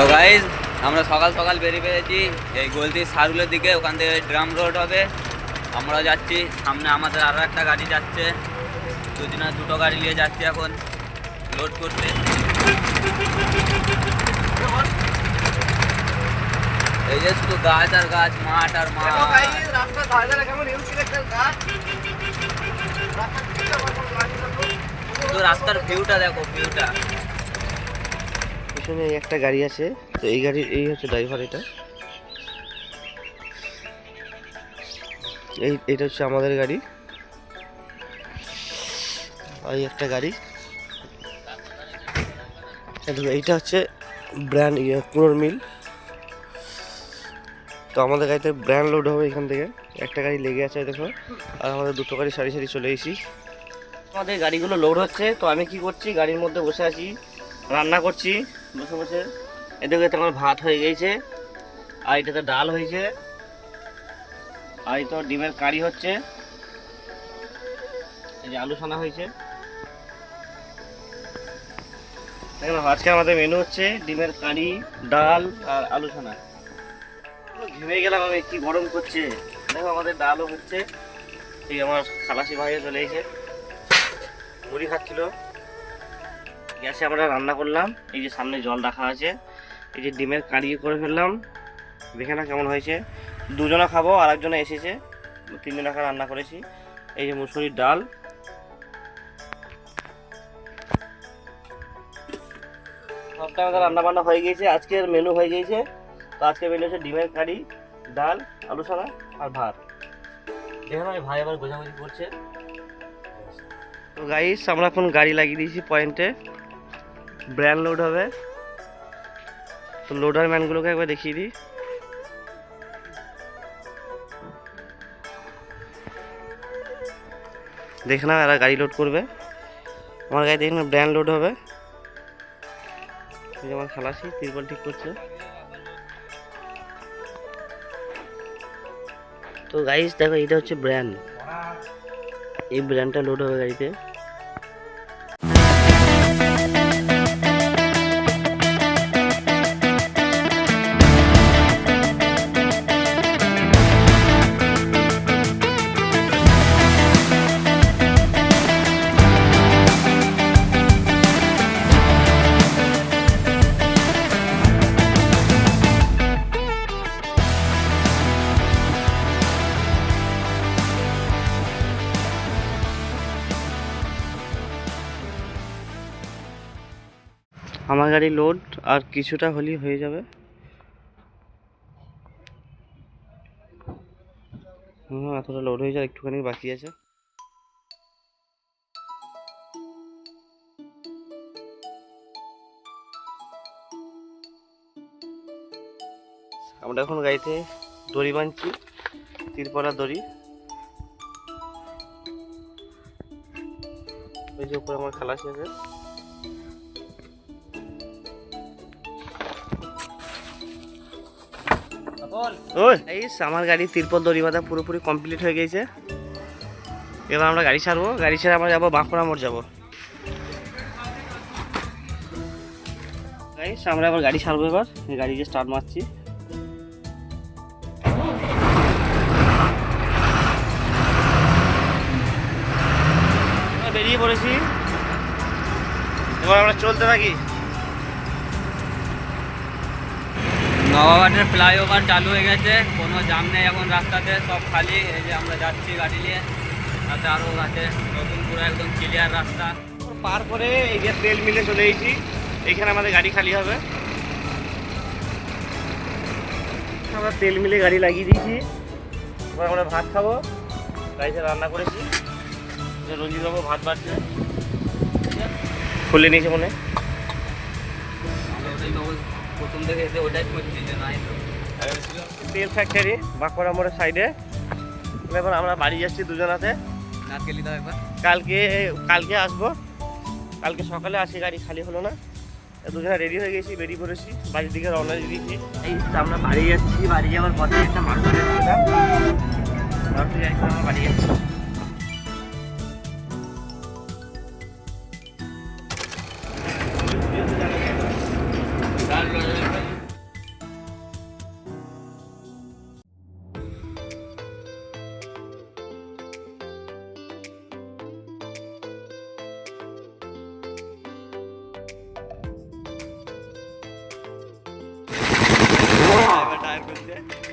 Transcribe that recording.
তো গাইজ আমরা সকাল সকাল বেরিয়ে পেরেছি এই গলতির সারগুলোর দিকে ওখান থেকে ড্রাম রোড হবে। আমরা যাচ্ছি সামনে আমাদের আরও একটা গাড়ি যাচ্ছে। দুদিনা দুটো গাড়ি নিয়ে যাচ্ছি এখন লোড করতে। এই যে শুধু গাছ আর গাছ মাঠ আর মাঠ। রাস্তার ভিউটা দেখো। ভিউটা পিছনে একটা গাড়ি আছে। তো এই গাড়ির, এই হচ্ছে ড্রাইভার এটা। এই, এটা হচ্ছে আমাদের গাড়ি। এই একটা গাড়ি। এইটা হচ্ছে ব্র্যান্ড ইয়ে কুনোর মিল। তো আমাদের গাড়িতে ব্র্যান্ড লোড হবে এখান থেকে। একটা গাড়ি লেগে আছে, দেখো। আর আমাদের দুটো গাড়ি সারি সারি চলে এসেছি। আমাদের গাড়িগুলো লোড হচ্ছে, তো আমি কি করছি? গাড়ির মধ্যে বসে আছি, রান্না করছি। বসে বসে। এদিকে তো আমার ভাত হয়ে গেছে, আর এটাতে ডাল হয়েছে, আর তো ডিমের কারি হচ্ছে। এই যে আলু সানা হয়েছে। দেখুন আজকে আমাদের মেনু হচ্ছে ডিমের কারি, ডাল আর আলু সানা। ঘেমে গেলাম আমি, কি গরম করছে। দেখো, আমাদের ডালও হচ্ছে। এই আমার খালাসি ভাইও চলে এসে মুড়ি খাচ্ছিল। গ্যাসে আমরা রান্না করলাম। এই যে সামনে জল রাখা আছে। এই যে ডিমের কারি করে ফেললাম। দেখে না কেমন হয়েছে। দুজনে খাব আর একজনে এসেছে। তিনজন রাখা রান্না করেছি। এই যে মুসুরির ডাল। সবটা আমাদের রান্না বান্না হয়ে গিয়েছে। আজকের মেনু হয়ে গিয়েছে। তো আজকের মেনু হচ্ছে ডিমের কারি ডাল, আলু সাদা আর ভাত। দেখুন আমি ভাই আবার গোঝাগুঝি করছে। তো গাইস আমরা এখন গাড়ি লাগিয়ে দিয়েছি পয়েন্টে ব্র্যান্ড লোড হবে। তো লোডার ম্যানগুলোকে একবার দেখিয়ে দিই। দেখে না এরা গাড়ি লোড করবে। আমার গাড়ি দেখে ব্র্যান্ড লোড হবে। আমার খালাসি, তিরপল ঠিক করছে। তো গাইস দেখো এটা হচ্ছে ব্র্যান্ড এই ব্র্যান্ডটা লোড হবে গাড়িতে। আমার গাড়ি লোড আর কিছুটা হলেই হয়ে যাবে। হুম, এতটা লোড হয়ে যায় একটুখানি বাকি আছে। আমরা এখন গাড়িতে দড়ি বাঁধছি, তিরপলা দড়ি। ওই যে উপরে আমার খালাসি আছে ওই। এই আমার গাড়ি তিরপল দড়ি বাঁধা পুরোপুরি কমপ্লিট হয়ে গেছে। এবার আমরা গাড়ি ছাড়বো। গাড়ি ছেড়ে আমরা যাব বাঁকুড়া মোড় যাব। গাইস আমরা এবার গাড়ি ছাড়বো এবার। গাড়িকে স্টার্ট মারছি। বেরিয়ে পড়েছি। এবার আমরা চলতে থাকি। নবাবাটের ফ্লাইওভার চালু হয়ে গেছে, কোনো জাম নেই এখন রাস্তাতে, সব খালি, এই যে আমরা যাচ্ছি গাড়ি নিয়ে তাতে আরও আছে নতুন পুরো একদম ক্লিয়ার রাস্তা। পার করে এই যে তেল মিলে চলে এসেছি এইখানে আমাদের গাড়ি খালি হবে। আমরা তেল মিলে গাড়ি লাগিয়ে দিয়েছি, এবার আমরা ভাত খাব। গাড়িতে রান্না করেছি। রঞ্জিত ভাত বাড়ছে। খুলে নিয়েছে মনে প্রথম থেকে এসে ওটাই করছি যে নাই তেল ফ্যাক্টরি বাঁকুড়া মোড়ের সাইডে এবার আমরা বাড়ি যাচ্ছি দুজনাতে। কালকে কালকে আসব। কালকে সকালে আসি গাড়ি খালি হলো না। দুজনে রেডি হয়ে গেছি বেরিয়ে পড়েছি। বাড়ির দিকে রওনা দিয়ে দিয়েছি। এই আমরা বাড়ি যাচ্ছি বাড়ি যাওয়ার পথে একটা মারুতি গাড়ি আমরা বাড়ি যাচ্ছি। Tuesday.